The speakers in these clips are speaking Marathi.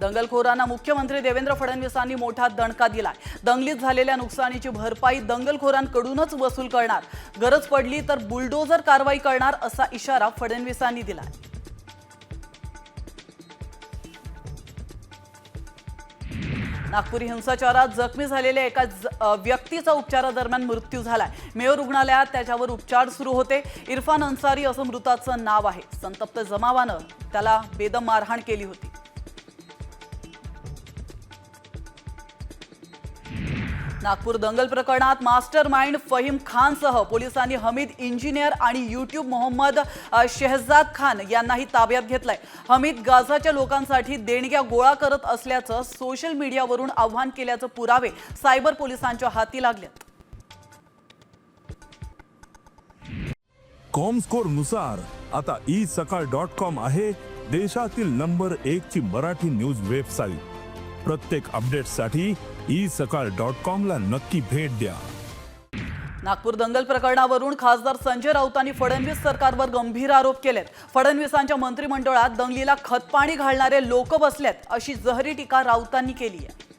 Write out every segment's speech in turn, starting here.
दंगलखोरांना मुख्यमंत्री देवेंद्र फडणवीसांनी मोठा दणका दिलाय. दंगलीत झालेल्या नुकसानीची भरपाई दंगलखोरांकडूनच वसूल करणार. गरज पडली तर बुलडोजर कारवाई करणार असा इशारा फडणवीसांनी दिलाय. नागपूर हिंसाचारात जखमी झालेल्या एका व्यक्तीचा उपचारादरम्यान मृत्यू झालाय. मेयो रुग्णालयात त्याच्यावर उपचार सुरू होते. इरफान अन्सारी असं मृताचं नाव आहे. संतप्त जमावानं त्याला बेदम मारहाण केली होती. नागपूर दंगल प्रकरणात मास्टर माइंड फहीम खानसह पोलिसांनी हमीद इंजिनियर आणि युट्यूब मोहम्मद शेहजाद खान यांनाही ताब्यात घेतलाय. हमीद गाझाच्या लोकांसाठी देणग्या गोळा करत असल्याचं सोशल मीडियावरून आव्हान केल्याचं पुरावे सायबर पोलिसांच्या हाती लागलेत. कॉमस्कोरनुसार आता ई सकाळ डॉट कॉम आहे देशातील नंबर एक ची मराठी न्यूज वेबसाईट. प्रत्येक अपडेटसाठी ई सकाळ डॉट कॉमला नक्की भेट द्या. नागपूर दंगल प्रकरणावरून खासदार संजय राऊतांनी फडणवीस सरकारवर गंभीर आरोप केलेत. फडणवीसांच्या मंत्रिमंडळात दंगलीला खतपाणी घालणारे लोक बसलेत अशी जहरी टीका राऊतांनी केली आहे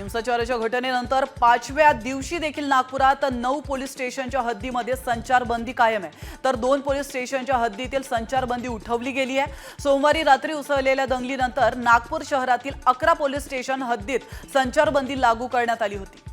हिंसाचाराच्या घटनेनंतर पाचव्या दिवशी देखील नागपुरात नऊ पोलीस स्टेशनच्या हद्दीमध्ये संचारबंदी कायम आहे. तर दोन पोलीस स्टेशनच्या हद्दीतील संचारबंदी उठवली गेली आहे. सोमवारी रात्री उसळलेल्या दंगलीनंतर नागपूर शहरातील अकरा पोलीस स्टेशन हद्दीत संचारबंदी लागू करण्यात आली होती.